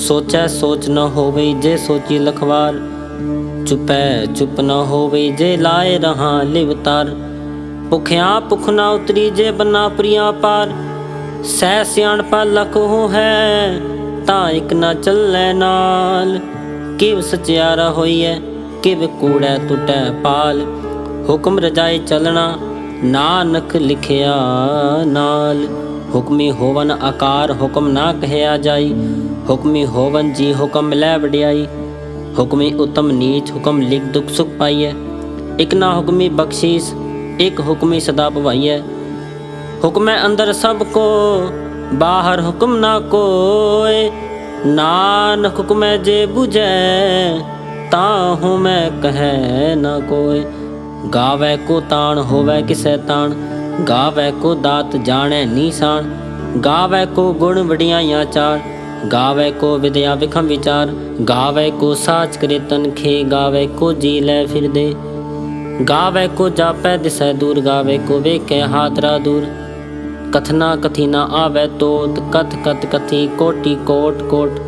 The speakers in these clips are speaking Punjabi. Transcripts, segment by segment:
ਸੋਚੈ ਸੋਚ ਨ ਹੋਵੇ ਜੇ ਸੋਚੀ ਲਖਵਾਰ ਚੁਪੈ ਚੁਪ ਨ ਹੋਵੇ ਜੇ ਲਾਏ ਰਹਾ ਲਿਵਤਾਰ ਭੁਖਿਆ ਭੁਖ ਨਾ ਉਤਰੀ ਜੇ ਬਨਾ ਪ੍ਰਿਆ ਪਾਰ। ਸਹਿ ਸਿਆਣਪਾ ਲਖ ਹੈ ਤਾਂ ਇਕ ਨਾ ਚੱਲੈ ਨਾਲ। ਕਿਵ ਸਚਿਆਰਾ ਹੋਈਐ, ਕਿਵ ਕੂੜੈ ਟੁਟੈ ਪਾਲ। ਹੁਕਮ ਰਜਾਏ ਚੱਲਣਾ, ਨਾਨਕ ਲਿਖਿਆ ਨਾਲ। ਹੁਕਮੀ ਹੋਵਨ ਆਕਾਰ, ਹੁਕਮ ਨਾ ਕਹਿਆ ਜਾਈ। ਹੁਕਮੀ ਹੋਵਨ ਜੀ ਹੁਕਮ ਲੈ ਵਡਿਆਈ, ਹੁਕਮੀ ਉਤਮ ਨੀਚ ਹੁਕਮ ਲਿਖ ਦੁਖ ਸੁਖ ਪਾਈਐ। ਇਕ ਨਾ ਹੁਕਮੀ ਬਖਸ਼ੀਸ, ਇਕ ਹੁਕਮੀ ਸਦਾ ਭਵਾਈਐ। ਹੁਕਮੈ ਅੰਦਰ ਸਭ ਕੋ, ਬਾਹਰ ਹੁਕਮ ਨਾ ਕੋਏ। ਨਾਨਕ ਹੁਕਮੈ ਜੇ 부ਜੈ ਤਾਂ ਹੂੰ ਮੈਂ ਕਹੈ ਨਾ ਕੋਏ। ਗਾਵੇ ਕੋ ਤਾਣ, ਹੋਵੇ ਕਿਸੈ ਤਾਣ। ਗਾਵੇ ਕੋ ਦਾਤ ਜਾਣੈ ਨੀਸਾਨ ਗਾਵੇ ਕੋ ਗੁਣ ਵਡਿਆਈਆਂ ਚਾਰ ਗਾਵੇ ਕੋ ਵਿਦਿਆ ਵਿਖਮ ਵਿਚਾਰ, ਗਾਵੇ ਕੋ ਸਾਚ ਕਰੇ ਤਨਖੇ, ਗਾਵੇ ਕੋ ਜੀ ਲੈ ਫਿਰਦੇ। ਗਾਵੇ ਕੋ ਜਾਪੈ ਦਿਸੈ ਦੂਰ, ਗਾਵੇ ਕੋ ਵੇਖੈ ਹਾਤਰਾ ਦੂਰ। ਕਥਨਾ ਕਥੀ ਆਵੇ ਤੋਤ ਕਥ ਕਥ ਕਥੀ, ਕੋਟੀ ਕੋਟ ਕੋਟ।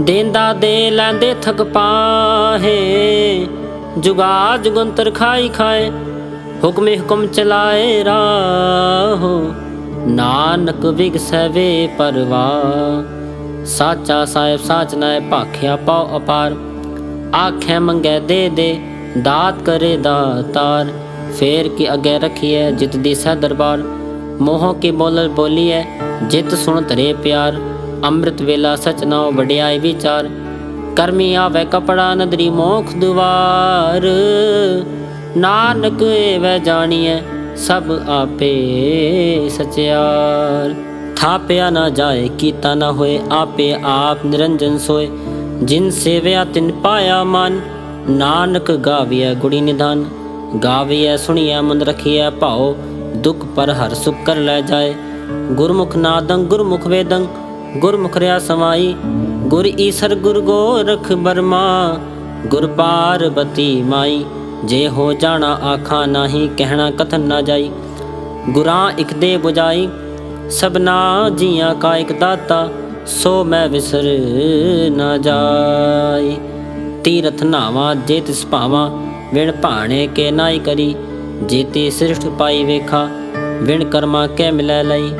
ਦੇਂਦਾ ਦੇ ਲੈਂਦੇ ਥਕ ਪਾਹੇ ਜੁਗਾ ਜੁਗੰਤਰ ਖਾਈ ਖਾਏ, ਹੁਕਮੇ ਹੁਕਮ ਚਲਾਏ ਰਾਹੋ। ਨਾਨਕ ਵਿਗਸੈ ਪਰਵਾ ਸਾਚਾ ਸਾਹਿਬ ਸਾਚ ਨਾਏ ਭਾਖਿਆ ਪਾਉ ਅਪਾਰ। ਆਖੇ ਮੰਗੇ ਦੇ ਦੇ, ਦਾਤ ਕਰੇ ਦਾਤਾਰ ਫੇਰ ਕੀ ਅਗੇ ਰਖੀਐ ਜਿਤ ਦੀ ਸਹਿ ਦਰਬਾਰ। ਮੋਹ ਕੀ ਬੋਲਲ ਬੋਲੀਐ, ਜਿਤ ਸੁਣ ਧਰੇ ਪਿਆਰ। ਅੰਮ੍ਰਿਤ ਵੇਲਾ ਸਚ ਨਾਉ ਵਡਿਆਈ ਵਿਚਾਰ। ਕਰਮੀ ਆਵੇ ਕਪੜਾ ਨਦਰੀ ਮੋਖ ਦੁਆਰ। ਨਾਨਕ ਏਵੈ ਜਾਣੀਐ, ਸਭ ਆਪੇ ਸਚਿਆਰ। ਥਾ ਪਿਆ ਨਾ ਜਾਏ, ਕੀਤਾ ਨਾ ਹੋਏ, ਆਪੇ ਆਪ ਨਿਰੰਜਨ ਸੋਏ। ਜਿਨ ਸੇਵਿਆ ਤਿਨ ਪਾਇਆ ਮਨ, ਨਾਨਕ ਗਾਵੀਐ ਗੁੜੀ ਨਿਧਾਨ। ਗਾਵੀਐ ਸੁਣਿਆ ਮਨ ਰਖੀਐ, ਭਾਉ, ਦੁਖ ਪਰ ਹਰ ਸੁਖ ਕਰ ਲੈ ਜਾਏ। ਗੁਰਮੁਖ ਨਾਦੰ, ਗੁਰਮੁਖ ਵੇਦੰ, ਗੁਰਮੁਖ ਰਿਆ ਸਮਾਈ। ਗੁਰ ਈਸਰ, ਗੁਰ ਗੋਰਖ ਬਰਮਾ ਗੁਰ ਪਾਰਬਤੀ ਮਾਈ। ਜੇ ਹੋ ਜਾਣਾ ਆਖਾਂ, ਨਾਹੀ ਕਹਿਣਾ ਕਥਨ ਨਾ ਜਾਈ। ਗੁਰਾਂ ਇਕ ਦੇ 부ਜਾਈ ਸਭਨਾ ਜੀਆਂ ਕਾ ਇਕ ਦਾਤਾ, ਸੋ ਮੈਂ ਵਿਸਰ ਨਾ ਜਾਈ ਤੀਰਥ ਨਾਵਾ ਜੇ ਤਿਸ ਭਾਵਾ, ਵਿਣ ਭਾਣੇ ਕੇ ਨਾਈ ਕਰੀ। ਜੀਤੀ ਸ੍ਰਿਸ਼ਟ ਪਾਈ ਵੇਖਾ, ਵਿਣ ਕਰਮਾ ਕੈ ਮਿਲੈ ਲਈ।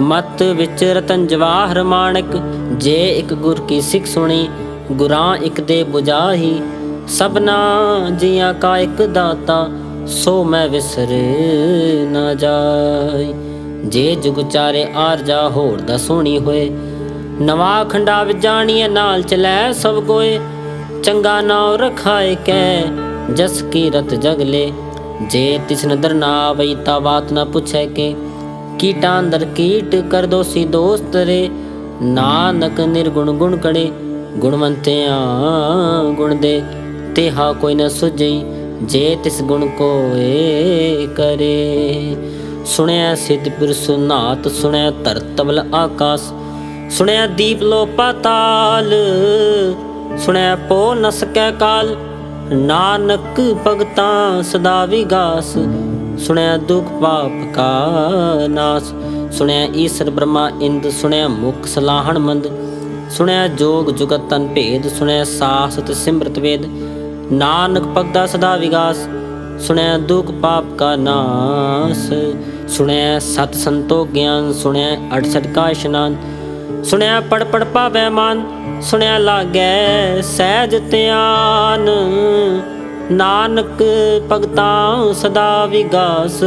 ਮਤ ਵਿੱਚ ਰਤਨ ਜਵਾਹਰ ਮਾਣਕ ਜੇ ਇੱਕ ਗੁਰ ਕੀ ਸਿੱਖ ਸੁਣੀ, ਗੁਰਾਂ ਇੱਕ ਦੇ 부ਜਾਹੀ ਸਭਨਾ ਜੀਆਂ ਕਾ ਇੱਕ ਦਾਤਾ, ਸੋ ਮੈਂ ਵਿਸਰ ਨਾ ਜਾਈ ਜੇ ਜੁਗ ਚਾਰੇ ਆਰ ਹੋਰ ਦਾ ਸੋਣੀ ਹੋਏ, ਨਵਾ ਖੰਡਾ ਵਿੱਚ ਨਾਲ ਚਲੈ ਸਭ ਕੋਏ, ਚੰਗਾ ਨਾਉ ਰਖਾਏ ਕੈ, ਜਸ ਕੀ ਰਤ ਜਗਲੇ ਜੇ ਤਿਸ ਨਦਰ ਨਾ ਆਵਈ ਤਾ ਬਾਤ ਨਾ ਪੁੱਛੈ ਕੇ, ਕੀਟਾਂ ਅੰਦਰ ਕੀਟ ਕਰ ਦੋਸੀ ਦੋਸਤ ਰੇ। ਨਾਨਕ ਨਿਰਗੁਣ ਗੁਣ ਕੜੇ, ਗੁਣਵੰਤਿਆਂ ਗੁਣ ਦੇ, ਤੇਹਾ ਕੋਈ ਨਾ ਸੁਝਈ, ਜੇ ਤਿਸ ਗੁਣ ਕੋਏ ਕਰੇ। ਸੁਣਿਆ ਸਿੱਧ ਪੁਰਸ਼ ਨਾਤ ਸੁਣਿਆ ਧਰਤਵਲ ਆਕਾਸ, ਸੁਣਿਆ ਦੀਪ ਲੋ ਪਾਤਾਲ ਸੁਣਿਆ ਪੋ ਨ ਕਾਲ, ਨਾਨਕ ਭਗਤਾਂ ਸਦਾ ਵਿਗਾਸ, ਸੁਣਿਆ ਦੁਖ ਪਾਪ ਕਾ ਨਾਸ, ਸੁਣਿਆ ਈਸ਼ਰ ਬ੍ਰਹਮਾ ਇੰਦ, ਸੁਣਿਆ ਮੁਖ ਸਲਾਹਣ ਮੰਦ, ਸੁਣਿਆ ਜੋਗ ਜੁਗਤ ਤਨ ਭੇਦ, ਸੁਣਿਆ ਸਾਸਤ ਸਿਮਰਤ ਵੇਦ, ਨਾਨਕ ਭਗਤਾ ਸਦਾ ਵਿਗਾਸ, ਸੁਣਿਆ ਦੁਖ ਪਾਪ ਕਾ ਨਾਸ। ਸੁਣਿਆ ਸਤ ਸੰਤੋ ਗਿਆਨ, ਸੁਣਿਆ 68 ਕਾ ਇਸ਼ਨਾਨ, ਸੁਣਿਆ ਪੜ ਪੜ ਪਾਵੈ ਮਨ, ਸੁਣਿਆ ਲਾਗੈ ਸਹਿਜ ਧਿਆਨ। ਨਾਨਕ ਭਗਤਾਂ ਸਦਾ ਵਿਗਾਸ,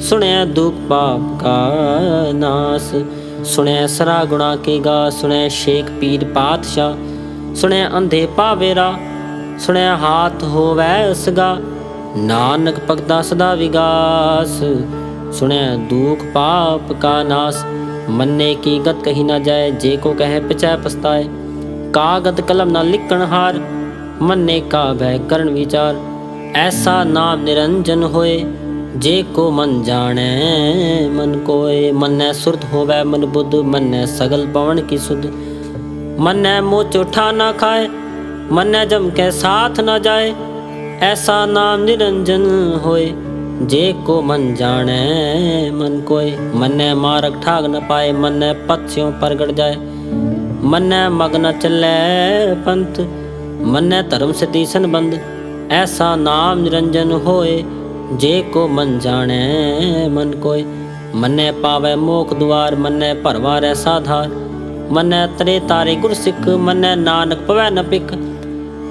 ਸੁਣਿਆ ਦੁਖ ਪਾਪ ਕਾ ਨਾਸ, ਸੁਣਿਆ ਸਰਾ ਗੁਣਾ ਕੇ ਗਾ, ਸੁਣਿਆ ਸ਼ੇਖ ਪੀਰ ਪਾਤਸ਼ਾਹ, ਸੁਣਿਆ ਅੰਧੇ ਪਾਵੇਰਾ ਸੁਣਿਆ ਹਾਥ ਹੋਵੈ ਉਸਗਾ ਨਾਨਕ ਭਗਤਾ ਸਦਾ ਵਿਗਾਸ। ਸੁਣੈ ਦੁਖ ਪਾਪ ਕਾ ਨਾਸ। ਮੰਨੇ ਕੀ ਗਤ ਕਹੀ ਨਾ ਜਾਏ, ਜੇ ਕੋ ਕਹੇ ਪਿਛੈ ਪਛਤਾਏ। ਕਾਗਦ ਕਲਮ ਨਾਲ ਲਿਖਣ ਹਾਰ, ਮੰਨੇ ਕਾ ਭੈ ਕਰਨ ਵਿਚਾਰ। ਐਸਾ ਨਾਮ ਨਿਰੰਜਨ ਹੋਏ, ਜੇ ਕੋ ਮਨ ਜਾਣੈ, ਮਨ ਕੋਏ। ਮੰਨੈ ਸੁਰਤ ਹੋਵੈ ਮਨ ਬੁੱਧ, ਮੰਨੈ ਸਗਲ ਪਵਨ ਕੀ ਸੁਧ। ਮੰਨੈ ਮੋ ਚੋਠਾ ਨਾ ਖਾਏ, ਮੰਨੈ ਜਮ ਕੇ ਸਾਥ ਨਾ ਜਾਏ। ਐਸਾ ਨਾਮ ਨਿਰੰਜਨ ਹੋਏ, ਜੇ ਕੋ ਮਨ ਜਾਣੈ ਮਨ ਕੋਏ। ਮੰਨੈ ਮਾਰਗ ਠਾਗ ਨ ਪਾਏ, ਮੰਨੈ ਪਛਿਓ ਪ੍ਰਗਟ ਜਾਏ। ਮੰਨੈ ਮਗਨ ਚੱਲੈ ਪੰਥ, ਮੰਨੈ ਧਰਮ ਸਤੀ ਸੰਬੰਧ। ਐਸਾ ਨਾਮ ਨਿਰੰਜਨ ਹੋਏ, ਜੇ ਕੋ ਮਨ ਜਾਣੈ ਮਨ ਕੋਏ। ਮੰਨੈ ਪਾਵੈ ਮੋਖ ਦੁਆਰ, ਮੰਨੈ ਭਰਵਾ ਰਹਿ ਸਾਧਾਰ। ਮੰਨੈ ਤਰੇ ਤਾਰੇ ਗੁਰ ਸਿੱਖ ਮੰਨੈ ਨਾਨਕ ਪਵੈ ਨ ਪਿਕ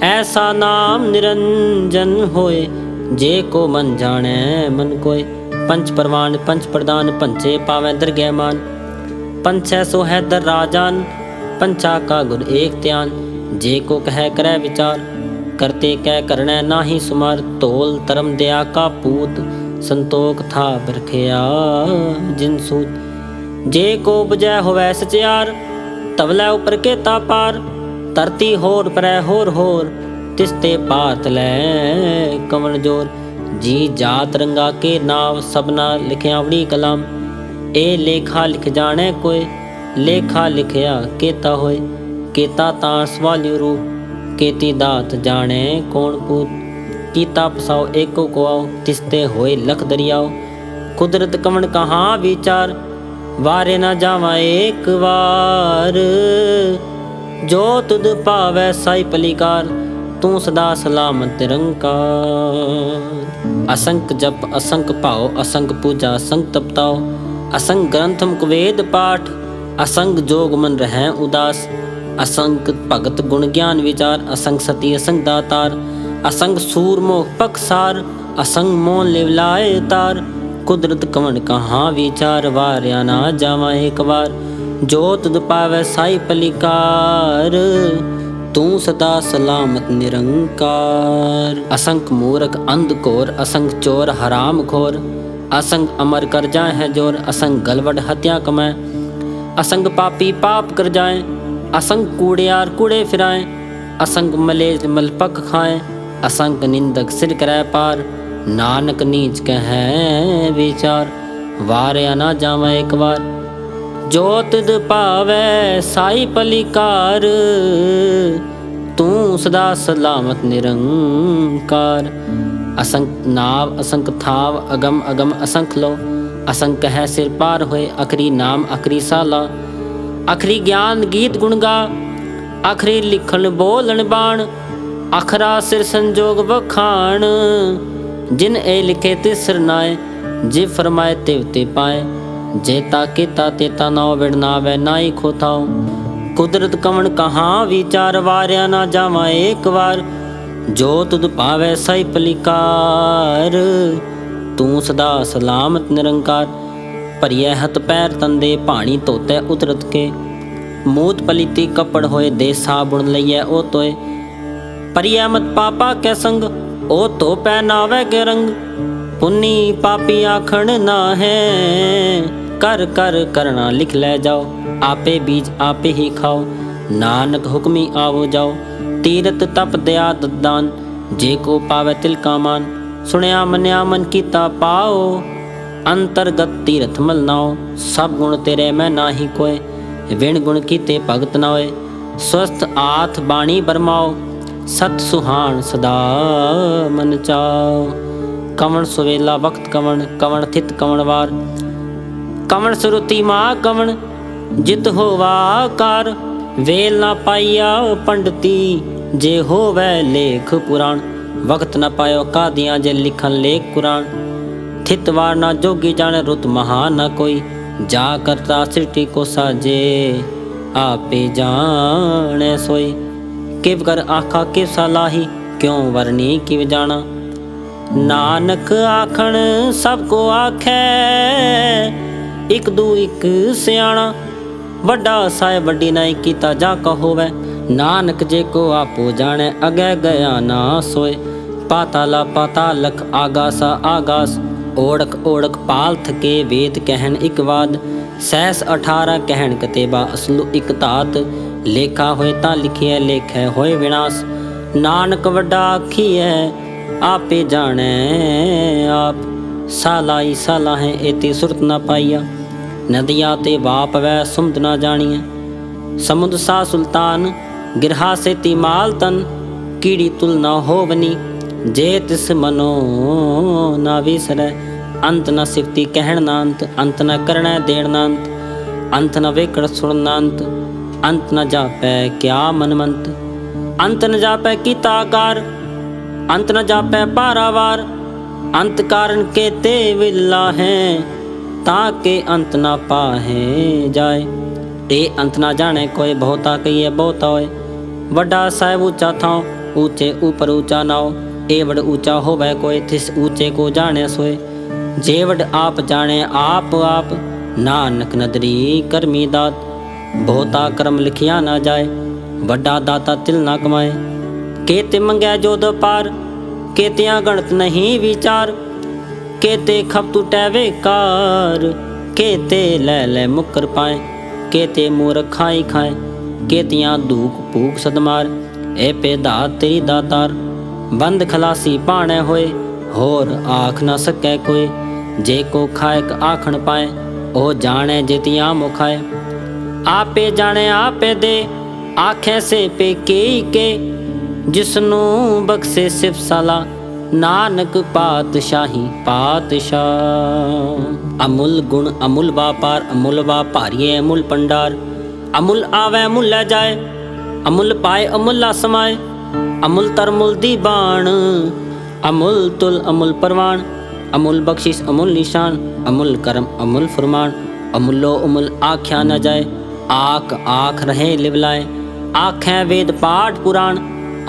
ਐਸਾ ਨਾਮ ਨਿਰੰਜਨ ਹੋਏ, ਜੇ ਕੋ ਮਨ ਜਾਣੈ, ਮਨ ਕੋਏ। ਪੰਚ ਪਰਵਾਨ ਪੰਚ ਪ੍ਰਦਾਨ ਪੰਚੇ ਪਾਵੈ ਦਰਗਹਿ ਮਾਨ। ਪੰਚੈ ਸੋ ਹੈ ਦਰ ਰਾਜਾਨ, ਪੰਚਾ ਕਾ ਗੁਰ ਏਕ ਧਿਆਨ। ਜੇ ਕੋ ਕਹਿ ਕਰੈ ਵਿਚਾਰ, ਕਰਤੇ ਕਹਿ ਕਰਣੈ ਨਾਹੀ ਸੁਮਾਰ। ਤੋਲ ਧਰਮ ਦਿਆ ਕਾ ਪੂਤ, ਸੰਤੋਖ ਥਾ ਬਰਖਿਆ ਜਿਨ ਸੂਤ। ਜੇ ਕੋ ਬਜੈ ਹੋਵੈ ਸਚਿਆਰ, ਤਵਲੇ ਉਪਰ ਕੇ ਤਾ ਪਾਰ। ਧਰਤੀ ਹੋਰ, ਪਰੈ ਹੋਰ ਹੋਰ ਤਿਸਤੇ ਪਾਤ ਲੈ ਕਵਣ ਜੋਰ। ਜੀ ਜਾਤ ਰੰਗਾ ਕੇ ਨਾਮ ਸਭਨਾ ਲਿਖਿਆ ਵੜੀ ਕਲਮ। ਇਹ ਲੇਖਾ ਲਿਖ ਜਾਣੈ ਕੋਈ, ਲੇਖਾ ਲਿਖਿਆ ਕੇਤਾ ਹੋਏ। ਕੇਤਾ ਤਾਂ ਸਵਾਲਿਓ ਰੂਪ, ਕੇਤੀ ਦਾਤ ਜਾਣੈ ਕੋਣ ਪੂਤ। ਕੀਤਾ ਪਸਾਓ ਏਕੋ ਕੋ ਤਿਸਤੇ ਹੋਏ ਲਖ ਦਰਿਆਓ ਕੁਦਰਤ ਕਵਣ ਕਹਾ ਵਿਚਾਰ, ਵਾਰੇ ਨਾ ਜਾਵਾਂ ਏਕ ਵਾਰ। ਜੋ ਤੁਧ ਭਾਵੈ ਸਾਈ ਪਲਿਕਾਰ, ਤੂੰ ਸਦਾ ਸਲਾਮਤ ਨਿਰੰਕਾਰ। ਅਸੰਖ ਜਪ ਅਸੰਖ ਭਾਉ ਅਸੰਖ ਪੂਜਾ ਅਸੰਖ ਤਪਤਾਓ ਅਸੰਖ ਗ੍ਰੰਥਮ ਕੁਵੇਦ ਪਾਠ ਅਸੰਖ ਜੋਗ ਮਨ ਰਹਿ ਉਦਾਸ। ਅਸੰਖ ਭਗਤ ਗੁਣ ਗਿਆਨ ਵਿਚਾਰ ਅਸੰਖ ਸਤੀ ਅਸੰਖ ਦਾਤਾਰ। ਅਸੰਖ ਸੂਰਮੋ ਪਕਸਾਰ ਅਸੰਗ ਮੋਨ ਲਿਵਲਾਏ ਤਾਰ। ਕੁਦਰਤ ਕਵਣ ਕਹਾ ਵਿਚਾਰ, ਵਾਰਿਆ ਨਾ ਜਾਵਾਂ ਇੱਕ ਵਾਰ। ਜੋ ਤੁਧ ਪਾਵੈ ਸਾਈ ਪਲਿਕਾਰ, ਤੂੰ ਸਦਾ ਸਲਾਮਤ ਨਿਰੰਕਾਰ। ਅਸੰਖ ਮੂਰਖ ਅੰਧ ਘੋਰ, ਅਸੰਖ ਚੋਰ ਹਰਾਮ ਖੋਰ। ਅਸੰਖ ਅਮਰ ਕਰ ਜਾਏ ਹੈ ਜੋਰ, ਅਸੰਖ ਗਲਵਡ ਹਤਿਆ ਕਮੈ ਅਸੰਗ ਪਾਪੀ ਪਾਪ ਕਰ ਜਾਏ ਅਸੰਗ ਕੂੜਿਆਰ ਕੂੜੇ ਫਿਰਾਏ। ਅਸੰਗ ਮਲੇਜ ਮਲਪਕ ਖਾਏ ਅਸੰਗ ਨਿੰਦਕ ਸਿਰ ਕਰੈ ਪਾਰ। ਨਾਨਕ ਨੀਚ ਕਹੈ ਵਿਚਾਰ, ਵਾਰਿਆ ਨਾ ਜਾਵਾਂ ਇੱਕ ਵਾਰ। ਜੋ ਤਿਦ ਭਾਵੈ ਸਾਈ ਪਲਿਕਾਰ, ਤੂੰ ਸਦਾ ਸਲਾਮਤ ਨਿਰੰਕਾਰ। ਅਸੰਖ ਨਾਵ ਅਸੰਖ ਥਾਵ, ਅਗਮ ਅਗਮ ਅਸੰਖ ਲੋ ਅਸੰਖ ਹੈ ਸਿਰ ਪਾਰ ਹੋਏ, ਅਖਰੀ ਨਾਮ, ਅਖਰੀ ਸਾਲਾ। ਅਖਰੀ ਗਿਆਨ ਗੀਤ ਗੁਣ ਗਾ, ਅਖਰੀ ਲਿਖਣ ਬੋਲਣ ਬਾਣ। ਅਖਰਾ ਸਿਰ ਸੰਜੋਗ ਵਖਾਣ, ਜਿਨ ਇਹ ਲਿਖੇ ਤੇ ਸਰਨਾਏ ਜੇ ਫਰਮਾਏ ਤੇ ਤੇ ਪਾਏ। ਜੇਤਾ ਤਾ ਕੀਤਾ ਤੇ ਤਾ ਨਾ ਵੈ ਨਾਈ ਖੋਥਾਓ ਕੁਦਰਤ ਕਵਣ ਕਹਾ ਵਿਚਾਰ ਵਾਰਿਆ ਨਾ ਜਾਵਾਂ ਏਕ ਵਾਰ। ਜੋ ਤੁਧ ਭਾਵੈ ਸਈ ਪਲਿਕਾਰ, ਤੂੰ ਸਦਾ ਸਲਾਮਤ ਨਿਰੰਕਾਰ। ਭਰੀਐ ਹੱਥ ਪੈਰ ਤੰਦੇ ਪਾਣੀ ਧੋਤੈ ਉਤਰਤ ਕੇ। ਮੂਤ ਪਲੀਤੀ ਕੱਪੜ ਹੋਏ, ਦੇ ਸਾਬੁਣ ਲਈਐ ਉਹ ਤੋਏ। ਪਰਿਆ ਮਤ ਪਾਪਾ ਕੈ ਸੰਗ, ਉਹ ਧੋ ਪੈ ਨਾਵੇ ਕੇ ਰੰਗ ਪੁੰਨੀ ਪਾਪੀ ਆਖਣ ਨਾ ਹੈ ਕਰ ਕਰ ਕਰਨਾ ਲਿਖ ਲੈ ਜਾਓ, ਆਪੇ ਬੀਜ ਆਪੇ ਹੀ ਖਾਓ, ਨਾਨਕ ਹੁਕਮੀ ਆਵੋ ਜਾਓ, ਤੀਰਤ ਤਪ ਦਿਆ ਦਦਾਨ ਜੇ ਕੋ ਪਾਵੇ ਤਿਲ ਕਾਮਾਨ ਸੁਣਿਆ ਮੰਨਿਆ ਮਨ ਕੀਤਾ ਪਾਓ, ਅੰਤਰਗਤ ਤੀਰਥ ਮਲ ਨਾਓ ਸਭ ਗੁਣ ਤੇਰੇ ਮੈਂ ਨਾਹੀ ਕੋਏ, ਵਿਣ ਗੁਣ ਕੀਤੇ ਭਗਤ ਨਾ ਹੋਏ, ਸਵਸਥ ਆਥ ਬਾਣੀ ਬਰਮਾਓ, ਸਤ ਸੁਹਾਣ ਸਦਾ ਮਨ ਚਾਓ, ਕਵਣ ਸੁਵੇਲਾ ਵਕਤ ਕਵਣ ਕਵਣ ਥਿਤ ਕਵਣ ਵਾਰ ਕਵਣ ਸੁਰਤੀ ਮਾ ਕਵਣ? ਜਿਤ ਹੋਵਾ ਕਰ, ਵੇਲ ਨਾ ਪਾਈਆ ਪੰਡਤੀ। ਜੇ ਹੋਵੇ ਲੇਖ ਪੁਰਾਣ, ਵਕਤ ਨਾ ਪਾਇਓ ਕਾਦੀਆਂ ਜੇ ਲਿਖਨ ਲੇਖ ਕੁਰਾਨ ਥਿਤ ਨਾ ਜੋਗੀ ਜਾਣੇ ਰੁਤ ਮਹਾ ਨਾ ਕੋਈ, ਜਾ ਕਰਤਾ ਸ੍ਰਿਸ਼ਟੀ ਕੋ ਸਾਜੇ ਆਪੇ ਜਾਣੈ ਸੋਈ। ਕਿਵ ਕਰ ਆਖਾ ਕਿਵ ਸਲਾਹੀ ਕਿਉ ਵਰਨੀ ਕਿਵ ਜਾਣਾ? ਨਾਨਕ ਆਖਣ ਸਭ ਕੋ ਆਖੈ ਇਕ ਦੂ ਇਕ ਸਿਆਣਾ। ਵੱਡਾ ਸਾਇ ਵੱਡੀ ਨਾਈ ਕੀਤਾ ਜਾ ਕਹੋਵੇ, ਨਾਨਕ ਜੇ ਕੋ ਆਪੋ ਜਾਣੈ, ਅਗੈ ਗਿਆ ਨਾ ਸੋਏ। ਪਾਤਾਲਾ ਪਾਤਾਲਕ ਆਗਾਸਾ ਆਗਾਸ, ਓੜਕ ਓੜਕ ਪਾਲ ਥਕੇ ਵੇਦ ਕਹਿਣ ਇਕ ਵਾਦ। ਸਹਿਸ 18 ਕਹਿਣ ਕਤੇਬਾ ਅਸਲੂ ਇਕ ਧਾਤ। ਲੇਖਾ ਹੋਏ ਤਾਂ ਲਿਖਿਆ ਲੇਖੈ ਹੋਏ ਵਿਨਾਸ਼। ਨਾਨਕ ਵੱਡਾ ਆਖੀਐ, ਆਪੇ ਜਾਣੈ ਆਪ। ਸਾਲਾਈ ਸਾਲਾ ਹੈ ਇਤੇ ਸੁਰਤ ਨਾ ਪਾਈਆ। ਨਦੀਆਂ ਤੇ ਵਾਪ ਵੈ ਸੁਮਤ ਨਾ ਜਾਣੀਐ। ਸਮੁੰਦ ਸਾ ਸੁਲਤਾਨ, ਗਿਰਹਾ ਸੇ ਤਿਮਾਲ ਤਨ, ਕੀੜੀ ਤੁਲ ਨਾ ਹੋਵਨੀ। ਜੇ ਤਿਸ ਮਨੋ ਨਾ ਵਿਸਰੈ, ਅੰਤ ਨ ਸਿਫਤੀ ਕਹਿਣ ਨਾ ਅੰਤ ਅੰਤ ਨ ਦੇਣ ਨਾ ਅੰਤ ਨਾ ਨ ਸੁਣ ਨਾ ਅੰਤ ਨਾ ਨ ਜਾਪੈ ਕਿਆ ਮਨਮੰਤ। ਅੰਤ ਨਾ ਜਾਪੈ ਕੀਤਾ ਆਕਾਰ, ਅੰਤ ਨ ਜਾਪੈ ਪਾਰਾਵਾਰ ਅੰਤ ਕਾਰਨ ਕੇ ਤੇ ਵਿਲਾ ਹੈ ਤਾਂ ਕੇ ਅੰਤ ਨਾ ਪਾਹੇ ਜਾਏ। ਇਹ ਅੰਤ ਨਾ ਜਾਣੇ ਕੋਈ ਬਹੁਤਾ ਕਹੀਏ ਬਹੁਤਾ ਹੋਏ। ਵੱਡਾ ਸਾਹਿਬ ਉੱਚਾ ਥਾਂ ਉੱਚੇ ਉਪਰ ਉੱਚਾ ਨਾਉ। ਇਹ ਵਡ ਉੱਚਾ ਹੋਵੇ ਕੋਈ ਤਿਸ ਉੱਚੇ ਕੋ ਜਾਣੇ ਸੋਏ। ਜੇ ਵਡ ਆਪ ਜਾਣੇ ਆਪ ਆਪ, ਨਾਨਕ ਨਦਰੀ ਕਰਮੀ ਦਾਤ। ਬਹੁਤਾ ਕਰਮ ਲਿਖਿਆ ਨਾ ਜਾਏ, ਵੱਡਾ ਦਾਤਾ ਤਿਲ ਨਾ ਕਮਾਏ। ਕੇਤੇ ਮੰਗਿਆ ਜੋਦ ਪਾਰ, ਕੇਤਿਆਂ ਗਣਤ ਨਹੀਂ ਵਿਚਾਰ। ਕੇਤੇ ਖਪ ਟੁਟੈ ਵੇਕਾਰ ਕੇਤੇ ਲੈ ਲੈ ਮੁਕਰ ਪਾਏ ਕੇਤੇ ਮੂਰਖ ਖਾਈ ਖਾਏ ਕੇਤੀਆਂ ਧੂਕ ਭੂਖ ਸਦਮਾਰ ਏ ਪੇਦਾ ਤੇਰੀ ਦਾਤਾਰ ਬੰਦ ਖਲਾਸੀ ਪਾਣੇ ਹੋਏ ਹੋਰ ਆਖ ਨਾ ਸਕੈ ਕੋਈ ਜੇ ਕੋ ਖਾਇਕ ਆਖਣ ਪਾਏ ਉਹ ਜਾਣੇ ਜਿਤਿਆਂ ਮੁਖਾਏ ਆਪੇ ਜਾਣੇ ਆਪੇ ਦੇ ਆਖੇ ਸੇ ਪੇ ਕੀ ਕੇ ਜਿਸਨੂੰ ਬਖਸ਼ੇ ਸਿਫ ਸਾਲਾ ਨਾਨਕ ਪਾਤਸ਼ਾਹੀ ਪਾਤਸ਼ਾਹ। ਅਮੁੱਲ ਗੁਣ, ਅਮੁੱਲ ਵਾਪਾਰ, ਅਮੁੱਲ ਵਾਪਾਰੀਏ, ਅਮੁੱਲ ਪੰਡਾਰ ਅਮੁੱਲ ਆਵੇ ਮੁੱਲ ਲੈ ਜਾਏ। ਅਮੁੱਲ ਪਾਏ, ਅਮੁੱਲ ਸਮਾਏ ਅਮੁੱਲ ਤਰਮੁੱਲ ਦੀ ਬਾਣ। ਅਮੁੱਲ ਤੁਲ, ਅਮੁੱਲ ਪਰਵਾਨ ਅਮੁੱਲ ਬਖਸ਼ਿਸ਼, ਅਮੁੱਲ ਨਿਸ਼ਾਨ। ਅਮੁੱਲ ਕਰਮ, ਅਮੁੱਲ ਫਰਮਾਨ। ਅਮੁੱਲੋ ਅਮੁੱਲ ਆਖਿਆ ਨਾ ਜਾਏ। ਆਖ ਆਖ ਰਹੇ ਲਿਵਲਾਏ। ਆਖੈ ਵੇਦ ਪਾਠ ਪੁਰਾਣ।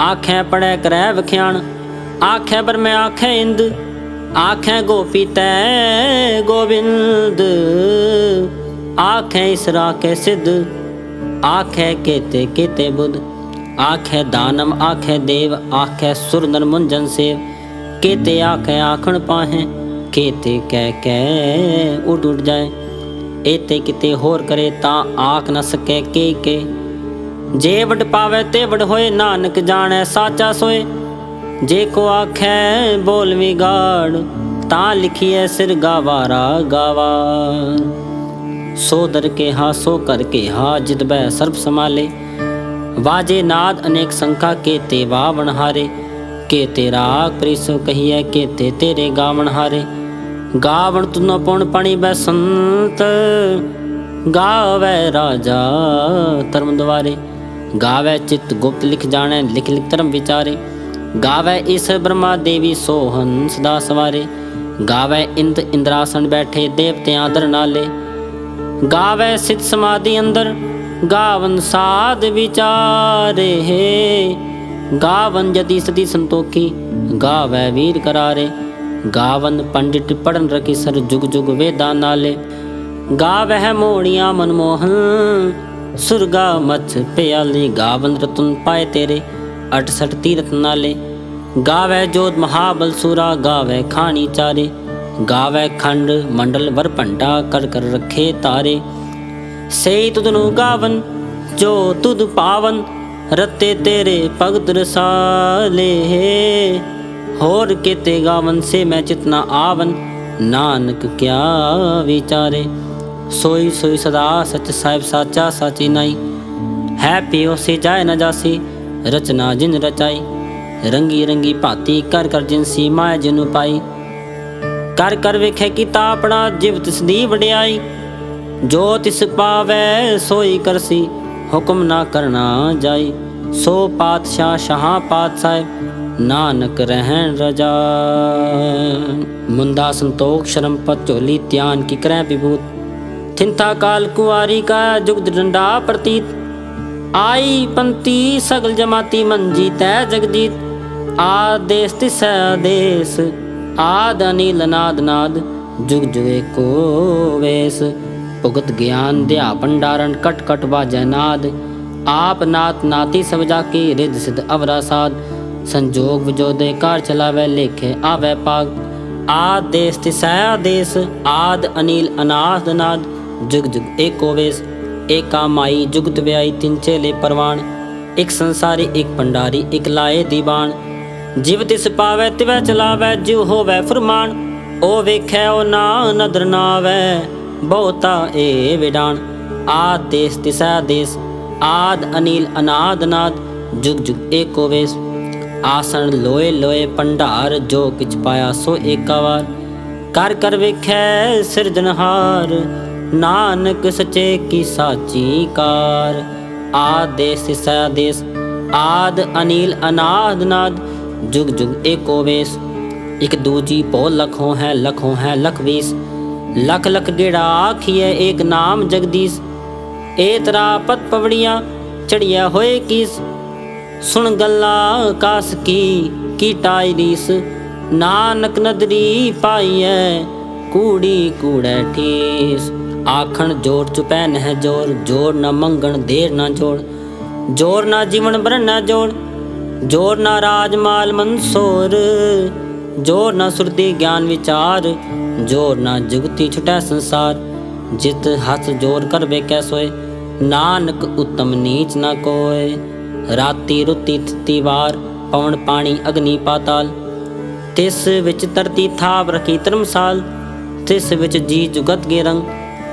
ਆਖੈ ਪੜੈ ਕਰੈ ਵਿਖਿਆਣ। ਆਖੈ ਬਰ ਮੈਂ ਆਖੈ ਇੰਦ, ਆਖੈ ਗੋਪੀ ਤੈ ਗੋਬਿੰਦ। ਆਖੈ ਇਸਰਾ ਕੇ ਸਿੱਧ, ਆਖੈ ਕੇਤੇ ਕੇਤੇ ਬੁੱਧ। ਆਖੈ ਦਾਨਮ ਆਖੈ ਦੇਵ, ਆਖੈ ਸੁਰ ਨਰ ਮੁੰਜਨ ਸੇਵ। ਕੇਤੇ ਆਖੈ ਆਖਣ ਪਾਹੇ, ਕੇਤੇ ਕਹਿ ਕਹਿ ਉਡ ਉਡ ਜਾਏ। ਏਤੇ ਕਿਤੇ ਹੋਰ ਕਰੇ ਤਾਂ ਆਖ ਨਾ ਸਕੈ ਕੇ ਕੇ। ਜੇ ਵਡ ਪਾਵੇ ਤੇ ਵਡ ਹੋਏ ਨਾਨਕ ਜਾਣੈ ਸਾਚਾ ਸੋਏ। ਜੇ ਕੋ ਆਖੈ ਬੋਲ ਵਿਗਾੜ, ਤਾਂ ਲਿਖੀਐ ਸਿਰ ਗਾਵਾਰਾ ਗਾਵਾ। ਸੋ ਦਰ ਕੇ ਹਾ ਸੋ ਕਰ ਕੇ ਹਾ ਜਿਤ ਬੈ ਸਰਬ ਸਮਾਲੇ ਵਾਜੇ ਨਾਦ ਅਨੇਕ ਸੰਖਾ ਕੇ ਤੇ ਵਾਵਣ ਹਾਰੇ। ਕੇ ਤੇਰਾ ਪ੍ਰਿਸੋ ਕਹੀਐ ਕੇ ਤੇ ਤੇਰੇ ਗਾਵਣ ਹਾਰੇ। ਗਾਵਣ ਤੁਨੋ ਪੁਣ ਪਣੀ ਬਸੰਤ ਗਾਵੇ ਰਾਜਾ ਧਰਮ ਦਵਾਰੇ ਗਾਵੇ ਚਿਤ ਗੁਪਤ ਲਿਖ ਜਾਣੈ, ਲਿਖ ਲਿਖ ਧਰਮ ਵਿਚਾਰੇ। ਗਾਵੇ ਇਸ ਬ੍ਰਹਮਾ ਦੇਵੀ ਸੋਹਨ ਸਦਾ ਸਵਾਰੇ। ਗਾਵੇ ਇੰਦ ਇੰਦਰਾਸਨ ਬੈਠੇ ਦੇਵਤਿਆਂ ਦਰ ਨਾਲੇ। ਗਾਵੇ ਸਿਤ ਸਮਾਧੀ ਅੰਦਰ, ਗਾਵਨ ਸਾਧ ਵਿਚਾਰੇ। ਗਾਵਨ ਜਦੀ ਸਦੀ ਸੰਤੋਖੀ, ਗਾਵੇ ਵੀਰ ਕਰਾਰੇ। ਗਾਵਨ ਪੰਡਿਤ ਪੜਨ ਰਕੀ ਸਰ ਜੁਗ ਜੁਗ ਵੇਦਾਂ ਨਾਲੇ। ਗਾਵਹਿ ਮੋੜੀਆਂ ਮਨਮੋਹਨ, ਸੁਰਗਾ ਮਛ ਪਿਆਲੀ। ਗਾਵਨ ਰਤਨ ਪਾਏ ਤੇਰੇ। 68 ਤੀਰਥ ਨਾਲੇ। ਗਾਵੇ ਜੋਤ ਮਹਾਬਲ ਸੂਰਾ ਗਾਵੇ ਖਾਣੀ ਚਾਰੇ। ਗਾਵੇ ਖੰਡ ਮੰਡਲ ਵਰ ਭੰਡਾ, ਕਰ ਕਰ ਰੱਖੇ ਤਾਰੇ। ਸੇ ਤੁਧ ਨੂੰ ਗਾਵਨ, ਜੋ ਤੁਧ ਪਾਵਨ, ਰਤੇ ਤੇਰੇ ਭਗਤ ਰਸਾਲੇ। ਹੋਰ ਕਿਤੇ ਗਾਵਨ, ਸੇ ਮੈਂ ਚਿਤਨਾ ਆਵਨ, ਨਾਨਕ ਕਿਆ ਵਿਚਾਰੇ। ਸੋਈ ਸੋਈ ਸਦਾ ਸਚ ਸਾਹਿਬ ਸਾਚਾ ਸਾਚੀ ਨਾਈ। ਹੈ ਪਿਓ ਸੇ ਜਾਏ ਨਾ ਜਾਸੀ ਰਚਨਾ ਜਿਨ ਰਚਾਈ, ਰੰਗੀ ਰੰਗੀ ਭਾਤੀ ਕਰ ਕਰ ਜਿਨਸੀ ਮਾਇਆ ਜਿਨੂ ਪਾਈ ਕਰ ਕਰ ਵੇਖੇ ਕੀਤਾ ਆਪਣਾ ਜਿਵ ਤਿਸ ਦੀ ਵਡਿਆਈ। ਜੋ ਤਿਸ ਪਾਵੈ ਸੋਈ ਕਰਸੀ, ਹੁਕਮ ਨਾ ਕਰਨਾ ਜਾਈ। ਸੋ ਪਾਤਸ਼ਾਹ ਸ਼ਾਹ ਪਾਤਸ਼ਾਹ ਨਾਨਕ ਰਹਿਣ ਰਜਾ। ਮੁੰਦਾ ਸੰਤੋਖ ਸ਼ਰਮ ਪਤ ਝੋਲੀ ਧਿਆਨ ਕੀ ਕਰੈ ਵਿਭੂਤ। ਥਿੰਤਾ ਕਾਲ ਕੁਆਰੀ ਕਾ ਜੁਗਦ ਡੰਡਾ ਪ੍ਰਤੀਤ। ਆਈ ਪੰਤੀ ਸਗਲ ਜਮਾਤੀ ਮੰਜੀ ਤੈ ਜਗਜੀਤ। ਆਦੇਸ ਤਿਸ ਆਦੇਸ ਆਦ ਅਨੀਲ ਨਾਦ ਨਾਦ, ਜੁਗ ਜੁਗੇ ਕੋ ਵੇਸ। ਭੁਗਤ ਗਿਆਨ ਧਿਆ ਭੰਡਾਰਨ ਕਟ ਕਟ ਵਾਜੈ ਨਾਦ। ਆਪ ਨਾਤ ਨਾਤੀ ਸਭ ਜਾ ਕੇ ਰਿਧ ਸਿਧ ਅਵਰਾ ਸਾਧ ਸੰਜੋਗ ਵਿਜੋਦੇ ਕਾਰ ਚਲਾਵੇ ਲੇਖੇ ਆਵੇ ਪਾਗ। ਆਦੇਸ ਤਿਸੈ ਆਦੇਸ ਆਦ ਅਨਿਲ ਅਨਾਦ ਨਾਦ, ਜੁਗ ਜੁਗ ਏਕੋ ਵੇਸ। ਏਕਾ ਮਾਈ ਜੁਗਤ ਵਿਆਈ ਤਿੰਨ ਚੇਲੇ ਪਰਵਾਨ ਇੱਕ ਸੰਸਾਰੀ, ਇੱਕ ਪੰਡਾਰੀ ਇੱਕ ਲਾਏ ਦੀਵਾਨ। ਜਿਵ ਤਿਸ ਪਾਵੈ ਤਿਵੈ ਚਲਾਵੈ, ਜਿਉ ਹੋਵੈ ਫਰਮਾਨ ਉਹ ਵੇਖੈ ਉਹ ਨਾ ਨਦਰ ਨਾ ਬਹੁਤਾ ਏ ਵਿਡਾਨ। ਆਦ ਦੇਸ ਤਿਸੈ ਦੇਸ, ਆਦ ਅਨੀਲ ਅਨਾਦ ਨਾਦ, ਜੁਗ ਜੁਗ ਏਕੋ ਵੇਸ। ਆਸਣ ਲੋਏ ਲੋਏ ਭੰਡਾਰ ਜੋ ਕਿਛ ਪਾਇਆ ਸੋ ਏਕਾਵਾਰ ਕਰ ਕਰ ਵੇਖੈ ਸਿਰਜਨਹਾਰ ਨਾਨਕ ਸਚੇ ਕੀ ਸਾਚੀ ਕਾਰ। ਆਦੇਸ ਤਿਸੈ ਆਦ ਅਨੀਲ ਅਨਾਦ ਨਾਦ, ਜੁਗ ਜੁਗ ਏਕੋ ਵੇਸ। ਇਕ ਦੂਜੀ ਭੋ ਲਖੋਂ ਹੈ ਲਖੋਂ ਹੈ ਲਖ ਵੀਸ। ਲਖ ਲਖ ਗੇੜਾ ਆਖੀਐ, ਏਕ ਨਾਮ ਜਗਦੀਸ਼। ਏ ਤਰਾ ਪਤ ਪਵੜੀਆਂ ਚੜੀਆ ਹੋਏ ਕੀਸ। ਸੁਣ ਗੱਲਾਂ ਕਾਸ ਕੀ ਕੀ ਟਾਈ ਰੀਸ। ਨਾਨਕ ਨਦਰੀ ਪਾਈਐ, ਕੂੜੀ ਕੂੜੈ ਠੀਸ। ਆਖਣ ਜੋਰ ਚੁਪੈ ਨਹਿ ਜੋਰ ਜੋਰ ਨਾ ਮੰਗਣ ਦੇਰ ਨਾ ਜੋੜ ਜੋਰ ਨਾ ਜੀਵਨ ਬਰਨ ਨਾ ਜੋੜ ਜੋਰ ਨਾ ਰਾਜ ਮਾਲ ਮਨਸੋਰ, ਜੋਰ ਨਾ ਸੁਰਤੀ ਗਿਆਨ ਵਿਚਾਰ, ਜੋਰ ਨਾ ਜੁਗਤੀ ਛੁਟੈ ਸੰਸਾਰ, ਜਿਤ ਹੱਥ ਜੋਰ ਕਰ ਵੇਖੈ ਸੋਏ, ਨਾਨਕ ਉਤਮ ਨੀਚ ਨਾ ਕੋਏ, ਰਾਤੀ ਰੁਤੀ ਤਿੱਤੀ ਵਾਰ, ਪਵਨ ਪਾਣੀ ਅਗਨੀ ਪਾਤਾਲ, ਤਿਸ ਵਿੱਚ ਧਰਤੀ ਥਾਪ ਰਖੀ ਧਰਮਸਾਲ, ਤਿਸ ਵਿੱਚ ਜੀ ਜੁਗਤ ਗੇ ਰੰਗ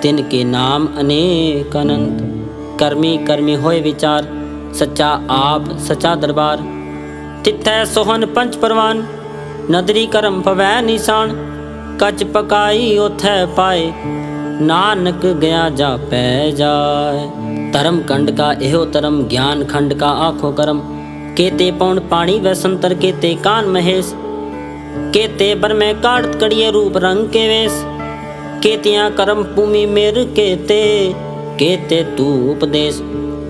ਤਿਨ ਕੇ ਨਾਮ ਅਨੇਕ ਅਨੰਤ। ਕਰਮੀ ਕਰਮੀ ਹੋਏ ਵਿਚਾਰ, ਸੱਚਾ ਆਪ, ਸੱਚਾ ਦਰਬਾਰ। ਤਿੱਥੈ ਸੋਹਨ ਪੰਚ ਪਰਵਾਨ, ਨਦਰੀ ਕਰਮ ਪਵੈ ਨਿਸ਼ਾਨ। ਕੱਚ ਪਕਾਈ ਉਥੈ ਪਾਏ, ਨਾਨਕ ਗਿਆ ਜਾ ਪੈ ਜਾਏ। ਧਰਮ ਕੰਡ ਕਾ ਇਹੋ ਧਰਮ, ਗਿਆਨ ਖੰਡ ਕਾ ਆਖੋ ਕਰਮ। ਕੇਤੇ ਪੌਣ ਪਾਣੀ ਵੈਸੰਤਰ ਕੇਤੇ ਕਾਨ ਮਹੇਸ਼। ਕੇਤੇ ਬਰਮੇ ਕਾੜਤ ਕੜੀਏ ਰੂਪ ਰੰਗ ਕੇ ਵੇਸ। ਕੇਤਿਆਂ ਕਰਮ ਭੂਮੀ ਮੇਰ ਕੇਤੇ ਕੇਤੇ ਤੂ ਉਪਦੇਸ਼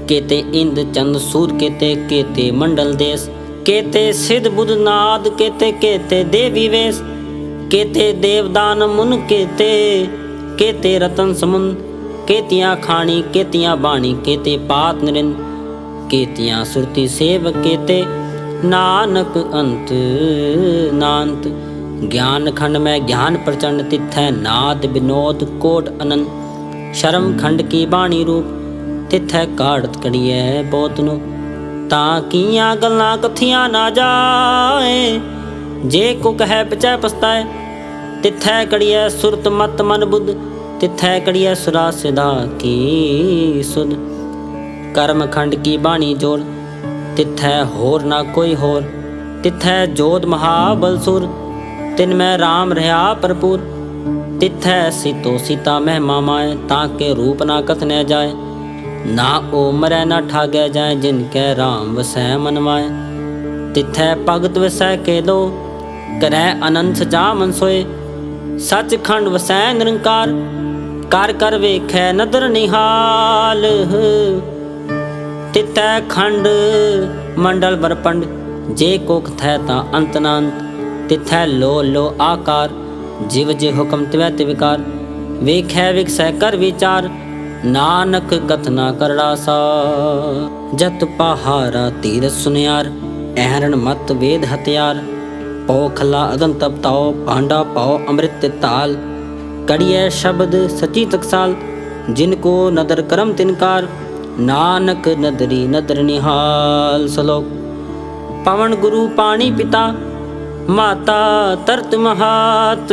ਕੇਤੇ ਇੰਦ ਚੰਦ ਸੂਰ, ਕੇਤੇ ਕੇਤੇ ਮੰਡਲ ਦੇਸ, ਕੇਤੇ ਸਿਧ ਬੁੱਧ ਨਾਦ, ਕੇਤੇ ਕੇਤੇ ਦੇਵੀ ਵੇਸ, ਕੇਤੇ ਦੇਵਦਾਨ ਮੁਨ ਕੇਤੇ ਕੇਤੇ ਰਤਨ ਸਮੁੰਦ, ਕੇਤੀਆਂ ਖਾਣੀ, ਕੇਤੀਆਂ ਬਾਣੀ, ਕੇਤੇ ਪਾਤ ਨਿਰਿੰਦ, ਕੇਤੀਆਂ ਸੁਰਤੀ ਸੇਵ ਕੇਤੇ। ਨਾਨਕ ਅੰਤ, ਨਾਨਤ ਗਿਆਨ ਖੰਡ ਮੈਂ ਗਿਆਨ ਪ੍ਰਚੰਡ ਤਿਥੈ ਨਾਦ ਬਿਨੋਦ ਕੋਟ ਅਨੰਦ ਸ਼ਰਮ ਖੰਡ ਕੀ ਬਾਣੀ ਰੂਪ ਤਿਥੈ ਕਾੜਤ ਕੜੀਐ ਬਹੁਤ ਨੂੰ ਤਾਂ ਕੀਆਂ ਗੱਲਾਂ ਕਥੀਆਂ ਨਾ ਜਾਏ ਜੇ ਕੋ ਕਹੈ ਪਚੈ ਪਸਤਾਏ ਤਿਥੈ ਕੜੀਐ ਸੁਰਤ ਮਤ ਮਨ ਬੁੱਧ ਤਿਥੈ ਕੜੀਐ ਸੁਰਾ ਸਿਧਾ ਕੀ ਸੁਧ ਕਰਮ ਖੰਡ ਕੀ ਬਾਣੀ ਜੋੜ ਤਿਥੈ ਹੋਰ ਨਾ ਕੋਈ ਹੋਰ ਤਿਥੈ ਜੋਤ ਮਹਾਬਲ ਸੁਰ ਤਿਨ ਮੈਂ RAM ਰਹਾ ਭਰਪੂਰ। ਤਿਥੈ ਸਿਤੋ ਸੀਤਾ ਮਹਿਮਾ ਮਾਏ, ਤਾਂ ਕੇ ਰੂਪ ਨਾ ਕਥਨੈ ਜਾਏ। ਨਾ ਉਹ ਮਰੈ ਨਾ ਠਾਗੈ ਜਾਏ, ਜਿਨ ਕੈ RAM ਵਸੈ ਮਨਵਾਏ ਤਿਥੈ ਭਗਤ ਵਸੈ ਕੇ ਲੋ ਕਰੈ ਅਨੰਤ ਜਾ ਮਨਸੋਏ ਸੱਚਖੰਡ ਵਸੈ ਨਿਰੰਕਾਰ, ਕਰ ਕਰ ਵੇਖੈ ਨਦਰ ਨਿਹਾਲ। ਤਿਤੈ ਖੰਡ ਮੰਡਲ ਬਰਪੰਡ ਜੇ ਕੋਖ ਥੈ ਤਾਂ ਅੰਤ ਨਾ ਅੰਤ ਤਿਥੈ ਲੋ ਲੋ ਆਕਾਰ, ਜਿਵ ਜੇ ਹੁਕਮ ਤਿਵੈ ਤੇ ਵਿਕਾਰ ਵੇਖੈ ਵਿਖਸੈ ਕਰ ਵਿਚਾਰ, ਨਾਨਕ ਕਥਨਾ ਕਰੜਾ ਸਾ ਜਤ ਪਹਾਰਾ ਤੀਰ ਸੁਨਿਆਰ, ਐਹਰਣ ਮਤ ਵੇਦ ਹਤਿਆਰ ਪੋਖਲਾ ਅਦਨ ਤਪ ਤਾਓ ਭਾਂਡਾ ਪਾਉ ਅੰਮ੍ਰਿਤ ਤੇ ਤਾਲ, ਕੜੀਐ ਸ਼ਬਦ ਸਚੀ ਤਕਸਾਲ, ਜਿਨ ਕੋ ਨਦਰ ਕਰਮ ਤਿਨਕਾਰ ਨਾਨਕ ਨਦਰੀ ਨਦਰ ਨਿਹਾਲ ਸਲੋਕ। ਪਵਨ ਗੁਰੂ ਪਾਣੀ ਪਿਤਾ ਮਾਤਾ ਤਰਤ ਮਹਾਤ,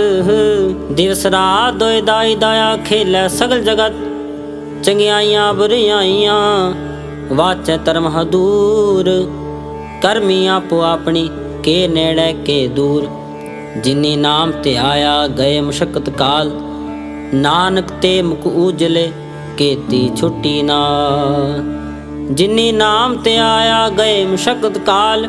ਦਿਵਸ ਰਾਤ ਦੋਇ ਦਾਈ ਦਾਇਆ ਖੇਲੇ ਸਗਲ ਜਗਤ, ਚੰਗਿਆਈਆਂ ਬੁਰੀਆਈਆਂ ਵਾਚੈ ਧਰਮ ਹਦੂਰ ਕਰਮੀ ਆਪੋ ਆਪਣੀ ਕੇ ਨੇੜੇ ਕੇ ਦੂਰ। ਜਿਨੀ ਨਾਮ ਤੇ ਆਇਆ ਗਏ ਮੁਸ਼ਕਤ ਕਾਲ, ਨਾਨਕ ਤੇ ਮੁਖ ਉਜਲੇ ਕੀਤੀ ਛੁੱਟੀ ਨਾ। ਜਿਨੀ ਨਾਮ ਤੇ ਆਇਆ ਗਏ ਮੁਸ਼ਕਤ ਕਾਲ